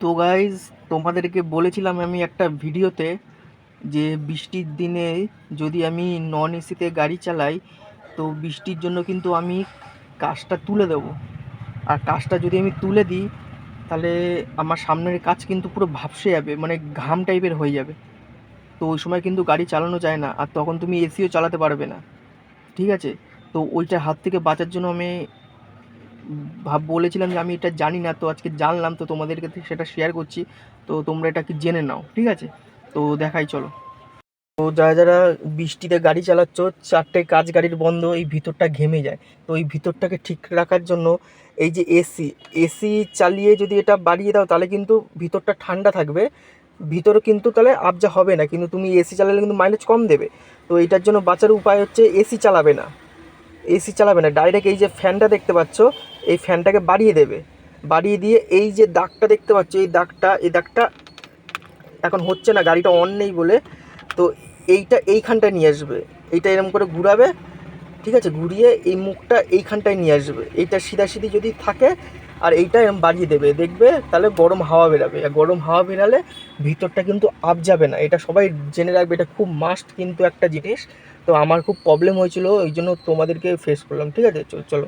তো গাইজ তোমাদেরকে বলেছিলাম আমি একটা ভিডিওতে যে বৃষ্টির দিনে যদি আমি নন এসিতে গাড়ি চালাই, তো বৃষ্টির জন্য কিন্তু আমি কাজটা তুলে দেবো। আর কাজটা যদি আমি তুলে দিই, তাহলে আমার সামনের কাজ কিন্তু পুরো ভাপসে যাবে মানে ঘাম টাইপের হয়ে যাবে। তো ওই সময় কিন্তু গাড়ি চালানো যায় না, আর তখন তুমি এসিও চালাতে পারবে না। ঠিক আছে? তো ওইটা হাত থেকে বাঁচার জন্য আমি ভাব বলেছিলাম যে আমি এটা জানি না, তো আজকে জানলাম, তো তোমাদেরকে সেটা শেয়ার করছি। তো তোমরা এটা কি জেনে নাও, ঠিক আছে? তো দেখাই, চলো। তো যারা যারা বৃষ্টিতে গাড়ি চালাচ্ছ, চারটে কাজ গাড়ির বন্ধ, এই ভিতরটা ঘেমে যায়। তো এই ভিতরটাকে ঠিক রাখার জন্য এই যে এসি এসি চালিয়ে যদি এটা বাড়িয়ে দাও, তাহলে কিন্তু ভিতরটা ঠান্ডা থাকবে। ভিতরে কিন্তু তাহলে আবজা হবে না, কিন্তু তুমি এসি চালালে কিন্তু মাইলেজ কম দেবে। তো এটার জন্য বাঁচার উপায় হচ্ছে এসি চালাবে না। এসি চালাবে না। ডাইরেক্ট এই যে ফ্যানটা দেখতে পাচ্ছ, এই ফ্যানটাকে বাড়িয়ে দেবে। বাড়িয়ে দিয়ে এই যে দাগটা দেখতে পাচ্ছ, এই দাগটা এই দাগটা এখন হচ্ছে না, গাড়িটা অন নেই বলে। তো এইটা এইখানটায় নিয়ে আসবে। এইটা এরকম করে ঘুরাবে, ঠিক আছে? ঘুরিয়ে এই মুখটা এইখানটায় নিয়ে আসবে। এইটা সিধাসিধি যদি থাকে আর এইটা এরকম বাড়িয়ে দেবে। দেখবে তাহলে গরম হাওয়া বেরাবে। আর গরম হাওয়া বেরালে ভিতরটা কিন্তু আপ যাবে না। এটা সবাই জেনে রাখবে, এটা খুব মাস্ট কিন্তু একটা জিনিস। তো আমার খুব প্রবলেম হয়েছিল, ওই জন্য তোমাদেরকে ফেস করলাম। ঠিক আছে? চলো চলো।